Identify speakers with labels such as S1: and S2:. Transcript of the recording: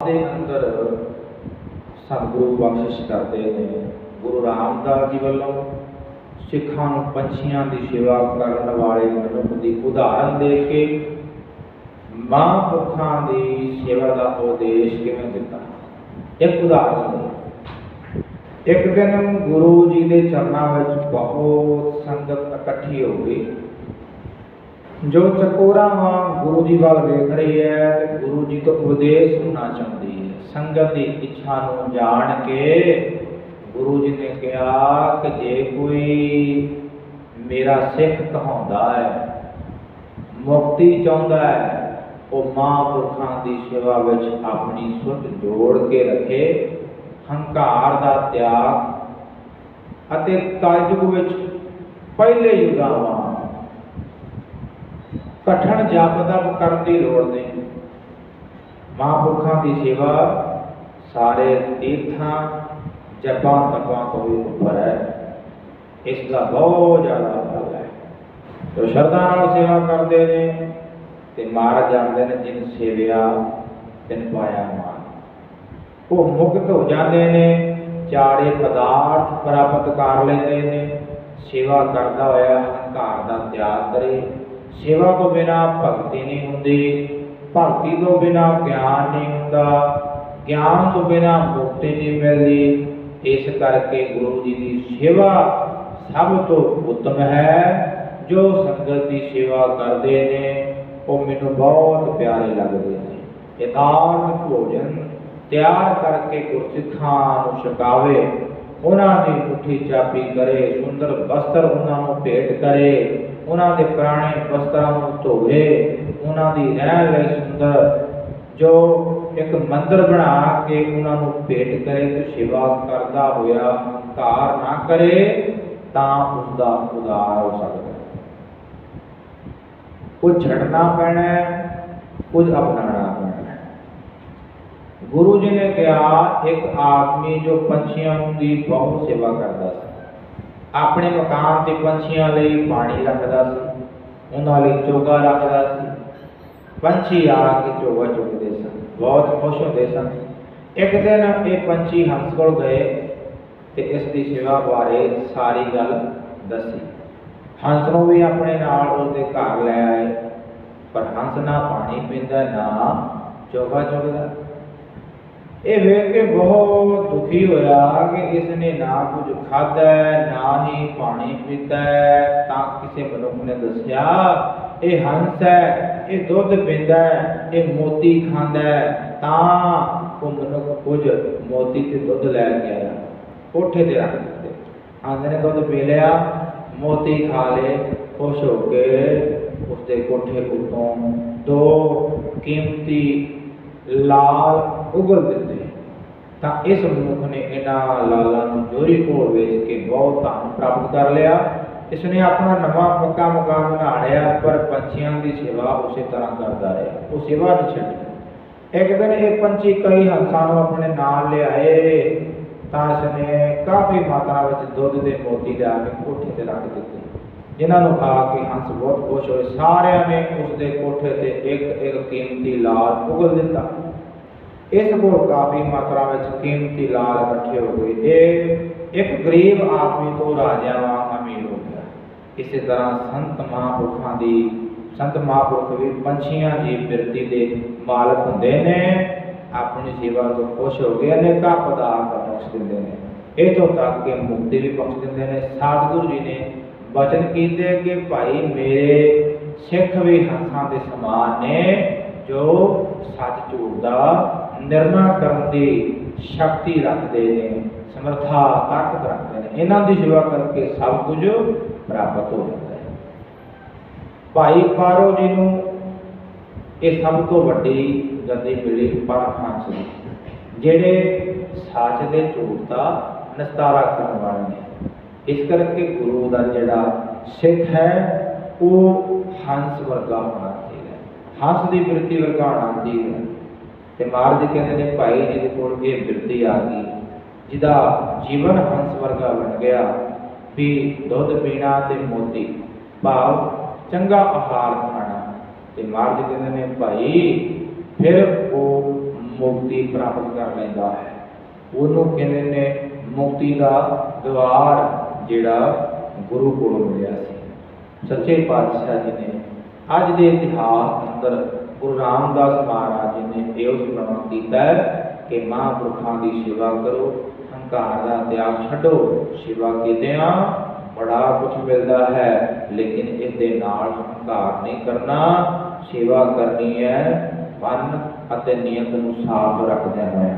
S1: ਦੇ ਅੰਦਰ ਸਤਿਗੁਰੂ ਬਖਸ਼ਿਸ਼ ਕਰਦੇ ਨੇ ਗੁਰੂ ਰਾਮਦਾਸ ਜੀ ਵੱਲੋਂ ਸਿੱਖਾਂ ਨੂੰ ਪੰਛੀਆਂ ਦੀ ਸੇਵਾ ਕਰਨ ਵਾਲੇ ਮਨੁੱਖ ਦੀ ਉਦਾਹਰਨ ਦੇ ਕੇ ਮਹਾਂਪੁਰਖਾਂ ਦੀ ਸੇਵਾ ਦਾ ਉਪਦੇਸ਼ ਕਿਵੇਂ ਦਿੱਤਾ ਇੱਕ ਉਦਾਹਰਨ ਦੇ ਇੱਕ ਦਿਨ ਗੁਰੂ ਜੀ ਦੇ ਚਰਨਾਂ ਵਿੱਚ ਬਹੁਤ ਸੰਗਤ ਇਕੱਠੀ ਹੋ ਗਈ ਜੋ ਚਕੋਰਾ ਵਾਂ ਗੁਰੂ ਜੀ ਵੱਲ ਵੇਖ ਰਹੀ ਹੈ ਤੇ ਗੁਰੂ ਜੀ ਤੋਂ ਉਪਦੇਸ਼ ਸੁਣਨਾ ਚਾਹੁੰਦੀ ਹੈ ਸੰਗਤ ਦੀ ਇੱਛਾ ਨੂੰ ਜਾਣ ਕੇ ਗੁਰੂ ਜੀ ਨੇ ਕਿਹਾ ਕਿ ਜੇ ਕੋਈ ਮੇਰਾ ਸਿੱਖ ਕਹਾਉਂਦਾ ਹੈ ਮੁਕਤੀ ਚਾਹੁੰਦਾ ਹੈ ਉਹ ਮਹਾਂਪੁਰਖਾਂ ਦੀ ਸੇਵਾ ਵਿੱਚ ਆਪਣੀ ਸੁੱਧ ਜੋੜ ਕੇ ਰੱਖੇ ਹੰਕਾਰ ਦਾ ਤਿਆਗ ਅਤੇ ਕਲਯੁਗ ਵਿੱਚ ਪਹਿਲੇ ਯੁੱਗਾਂ ਵਾਂਗ ਕਠਨ ਜਪ ਤਪ ਕਰਨ ਦੀ ਲੋੜ ਨਹੀਂ ਮਹਾਂਪੁਰਖਾਂ ਦੀ ਸੇਵਾ ਸਾਰੇ ਤੀਰਥਾਂ ਜਪਾਂ ਤਪਾਂ ਤੋਂ ਵੀ ਉੱਪਰ ਹੈ ਇਸ ਦਾ ਬਹੁਤ ਜ਼ਿਆਦਾ ਫਲ ਹੈ ਜੋ ਸ਼ਰਧਾ ਨਾਲ ਸੇਵਾ ਕਰਦੇ ਨੇ ਤੇ ਮਹਾਰਾਜ ਜਾਂਦੇ ਨੇ ਜਿਨ ਸੇਵਿਆ ਤਿਨ ਪਾਇਆ ਮਾਨ ਉਹ ਮੁਕਤ ਹੋ ਜਾਂਦੇ ਨੇ ਚਾਰੇ ਪਦਾਰਥ ਪ੍ਰਾਪਤ ਕਰ ਲੈਂਦੇ ਨੇ ਸੇਵਾ ਕਰਦਾ ਹੋਇਆ ਹੰਕਾਰ ਦਾ ਤਿਆਗ ਕਰੇ ਸੇਵਾ ਤੋਂ ਬਿਨਾ ਭਗਤੀ ਨਹੀਂ ਹੁੰਦੀ ਭਗਤੀ ਤੋਂ ਬਿਨਾ ਗਿਆਨ ਨਹੀਂ ਹੁੰਦਾ ਗਿਆਨ ਤੋਂ ਬਿਨਾ ਮੁਕਤੀ ਨਹੀਂ ਮਿਲਦੀ ਇਸ ਕਰਕੇ ਗੁਰੂ ਜੀ ਦੀ ਸੇਵਾ ਸਭ ਤੋਂ ਉੱਤਮ ਹੈ ਜੋ ਸੰਗਤ ਦੀ ਸੇਵਾ ਕਰਦੇ ਨੇ ਉਹ ਮੈਨੂੰ ਬਹੁਤ ਪਿਆਰੇ ਲੱਗਦੇ ਨੇ ਇਤਾਨ ਭੋਜਨ ਤਿਆਰ ਕਰਕੇ ਗੁਰਸਿੱਖਾਂ ਨੂੰ ਛਕਾਵੇ ਉਹਨਾਂ ਦੀ ਮੁੱਠੀ ਚਾਪੀ ਕਰੇ ਸੁੰਦਰ ਵਸਤਰ ਉਹਨਾਂ ਨੂੰ ਭੇਟ ਕਰੇ ਉਹਨਾਂ ਦੇ ਪੁਰਾਣੇ ਵਸਤਰਾਂ ਨੂੰ ਧੋਵੇ ਉਹਨਾਂ ਦੀ ਰਹਿਣ ਲਈ ਸੁੰਦਰ ਜੋ ਇੱਕ ਮੰਦਰ ਬਣਾ ਕੇ ਉਹਨਾਂ ਨੂੰ ਭੇਟ ਕਰੇ ਤੇ ਸੇਵਾ ਕਰਦਾ ਹੋਇਆ ਹੰਕਾਰ ਨਾ ਕਰੇ ਤਾਂ ਉਸ ਦਾ ਉਦਾਰ ਹੋ ਸਕਦਾ ਹੈ ਕੁਝ ਛੱਡਣਾ ਪੈਣਾ ਹੈ ਕੁਝ ਅਪਣਾਉਣਾ ਪੈਣਾ ਹੈ ਗੁਰੂ ਜੀ ਨੇ ਕਿਹਾ ਇੱਕ ਆਦਮੀ ਜੋ ਪੰਛੀਆਂ ਦੀ ਬਹੁਤ ਸੇਵਾ ਕਰਦਾ ਸੀ ਆਪਣੇ ਮਕਾਨ ਤੇ ਪੰਛੀਆਂ ਲਈ ਪਾਣੀ ਰੱਖਦਾ ਸੀ ਉਹਨਾਂ ਲਈ ਚੋਗਾ ਰੱਖਦਾ ਸੀ ਪੰਛੀ ਆ ਕੇ ਚੋਗਾ ਚੁਗਦੇ ਸਨ ਬਹੁਤ ਖੁਸ਼ ਹੁੰਦੇ ਸਨ ਇੱਕ ਦਿਨ ਇਹ ਪੰਛੀ ਹੰਸ ਕੋਲ ਗਏ ਤੇ ਇਸ ਦੀ ਸੇਵਾ ਬਾਰੇ ਸਾਰੀ ਗੱਲ ਦੱਸੀ ਹੰਸ ਨੂੰ ਵੀ ਆਪਣੇ ਨਾਲ ਉਹਦੇ ਘਰ ਲੈ ਆਏ ਪਰ ਹੰਸ ਨਾ ਪਾਣੀ ਪੀਂਦਾ ਨਾ ਚੋਗਾ ਚੁਗਦਾ ਇਹ ਵੇਖ ਕੇ ਬਹੁਤ ਦੁਖੀ ਹੋਇਆ ਕਿ ਇਸ ਨੇ ਨਾ ਕੁਝ ਖਾਧਾ ਹੈ, ਨਾ ਹੀ ਪਾਣੀ ਪੀਤਾ ਹੈ। ਤਾਂ ਕਿਸੇ ਮਨੁੱਖ ਨੇ ਦੱਸਿਆ ਇਹ ਹੰਸ ਹੈ ਇਹ ਦੁੱਧ ਪੀਂਦਾ ਹੈ ਇਹ ਮੋਤੀ ਖਾਂਦਾ ਹੈ ਤਾਂ ਉਹ ਮਨੁੱਖ ਕੁਝ ਮੋਤੀ ਤੇ ਦੁੱਧ ਲੈ ਕੇ ਆਇਆ ਕੋਠੇ ਤੇ ਰੱਖ ਦਿੱਤੇ ਆਂਦੇ ਨੇ ਦੁੱਧ ਪੀ ਲਿਆ ਮੋਤੀ ਖਾ ਲਏ ਖੁਸ਼ ਹੋ ਕੇ ਉਸਦੇ ਕੋਠੇ ਉੱਤੋਂ ਦੋ ਕੀਮਤੀ ਲਾਲ ਉਗਲ ਦਿੱਤੇ ਤਾਂ ਇਸ ਮਨੁੱਖ ਨੇ ਇਹਨਾਂ ਲਾਲਾਂ ਨੂੰ ਜੋਰੀ ਕੋਲ ਵੇਚ ਕੇ ਬਹੁਤ ਧਨ ਪ੍ਰਾਪਤ ਕਰ ਲਿਆ ਇਸ ਨੇ ਆਪਣਾ ਨਵਾਂ ਪੱਕਾ ਮਕਾਨ ਬਣਾ ਲਿਆ ਪਰ ਪੰਛੀਆਂ ਦੀ ਸੇਵਾ ਉਸੇ ਤਰ੍ਹਾਂ ਕਰਦਾ ਰਿਹਾ ਉਹ ਸੇਵਾ ਨਹੀਂ ਛੱਡੀ ਇੱਕ ਦਿਨ ਇਹ ਪੰਛੀ ਕਈ ਹੰਸਾਂ ਨੂੰ ਆਪਣੇ ਨਾਲ ਲਿਆਏ ਤਾਂ ਇਸ ਨੇ ਕਾਫੀ ਮਾਤਰਾ ਵਿੱਚ ਦੁੱਧ ਦੇ ਮੋਤੀ ਲਿਆ ਕੇ ਕੋਠੇ ਤੇ ਰੱਖ ਦਿੱਤੇ ਜਿਨ੍ਹਾਂ ਨੂੰ ਖਾ ਕੇ ਹੰਸ ਬਹੁਤ ਖੁਸ਼ ਹੋਏ ਸਾਰਿਆਂ ਨੇ ਉਸ ਦੇ ਕੋਠੇ ਤੇ ਇੱਕ ਇੱਕ ਕੀਮਤੀ ਲਾਲ ਉਗਲ ਦਿੱਤਾ इस को काफ़ी मात्रा में कीमती लाल इकट्ठे हो गए। एक एक गरीब आदमी तो राजा वहाँ अमीर हो गया। इसी तरह संत महापुरुषों की संत महापुरुष भी पंछियों की वृत्ति के मालक होंगे ने, अपनी सेवा तो खुश हो गए अनेका पदार्थ बख्श देंगे ने। ये तो तक के मुक्ति भी बख्श देंगे ने। सतगुरु जी ने वचन किए कि भाई मेरे सिख भी हंसा के समान ने जो सच झूठ का ਨਿਰਣਾ ਕਰਨ ਦੀ ਸ਼ਕਤੀ ਰੱਖਦੇ ਨੇ ਸਮਰਥਾ ਤਾਕਤ ਰੱਖਦੇ ਨੇ ਇਹਨਾਂ ਦੀ ਸੇਵਾ ਕਰਕੇ ਸਭ ਕੁਝ ਪ੍ਰਾਪਤ ਹੋ ਜਾਂਦਾ ਹੈ ਭਾਈ ਪਾਰੋ ਜੀ ਨੂੰ ਇਹ ਸਭ ਤੋਂ ਵੱਡੀ ਗੱਦੀ ਮਿਲੀ ਪਰਮਹੰਸ ਦੀ ਜਿਹੜੇ ਸੱਚ ਦੇ ਝੂਠ ਦਾ ਨਿਸਤਾਰਾ ਕਰਨ ਵਾਲੇ ਨੇ ਇਸ ਕਰਕੇ ਗੁਰੂ ਦਾ ਜਿਹੜਾ ਸਿੱਖ ਹੈ ਉਹ ਹੰਸ ਵਰਗਾ ਹੋਣਾ ਚਾਹੀਦਾ ਹੈ। ਹੰਸ ਦੀ ਬਿਰਤੀ ਵਰਗਾ ਹੋਣਾ ਚਾਹੀਦਾ ਹੈ। ਤੇ ਮਹਾਰਾਜ ਕਹਿੰਦੇ ਨੇ, ਭਾਈ ਜੀ ਦੇ ਕੋਲ ਇਹ ਬਿਰਤੀ ਆ ਗਈ, ਜਿਹਦਾ ਜੀਵਨ ਹੰਸ ਵਰਗਾ ਬਣ ਗਿਆ, ਵੀ ਦੁੱਧ ਪੀਣਾ ਤੇ ਮੋਤੀ, ਭਾਵ ਚੰਗਾ ਆਹਾਰ ਖਾਣਾ। ਤੇ ਮਹਾਰਾਜ ਕਹਿੰਦੇ ਨੇ, ਭਾਈ, ਫਿਰ ਉਹ ਮੁਕਤੀ ਪ੍ਰਾਪਤ ਕਰ ਲੈਂਦਾ ਹੈ। ਉਹਨੂੰ ਕਹਿੰਦੇ ਨੇ ਮੁਕਤੀ ਦਾ ਦਵਾਰ ਜਿਹੜਾ ਗੁਰੂ ਕੋਲੋਂ ਮਿਲਿਆ ਸੀ। ਸੱਚੇ ਪਾਤਸ਼ਾਹ ਜੀ ਨੇ ਅੱਜ ਦੇ ਇਤਿਹਾਸ ਅੰਦਰ ਗੁਰੂ ਰਾਮਦਾਸ ਮਹਾਰਾਜ ਜੀ ਨੇ ਇਹੋ ਸਮਰਪਣ ਕੀਤਾ ਕਿ ਮਹਾਂਪੁਰਖਾਂ ਦੀ ਸੇਵਾ ਕਰੋ, ਹੰਕਾਰ ਦਾ ਤਿਆਗ ਛੱਡੋ, ਸੇਵਾ ਕੀਤਿਆਂ ਬੜਾ ਕੁਝ ਮਿਲਦਾ ਹੈ, ਲੇਕਿਨ ਇਸ ਦੇ ਨਾਲ ਹੰਕਾਰ ਨਹੀਂ ਕਰਨਾ, ਸੇਵਾ ਕਰਨੀ ਹੈ, ਮਨ ਅਤੇ ਨੀਅਤ ਨੂੰ ਸਾਫ਼ ਰੱਖਦਿਆਂ ਹੋਇਆ।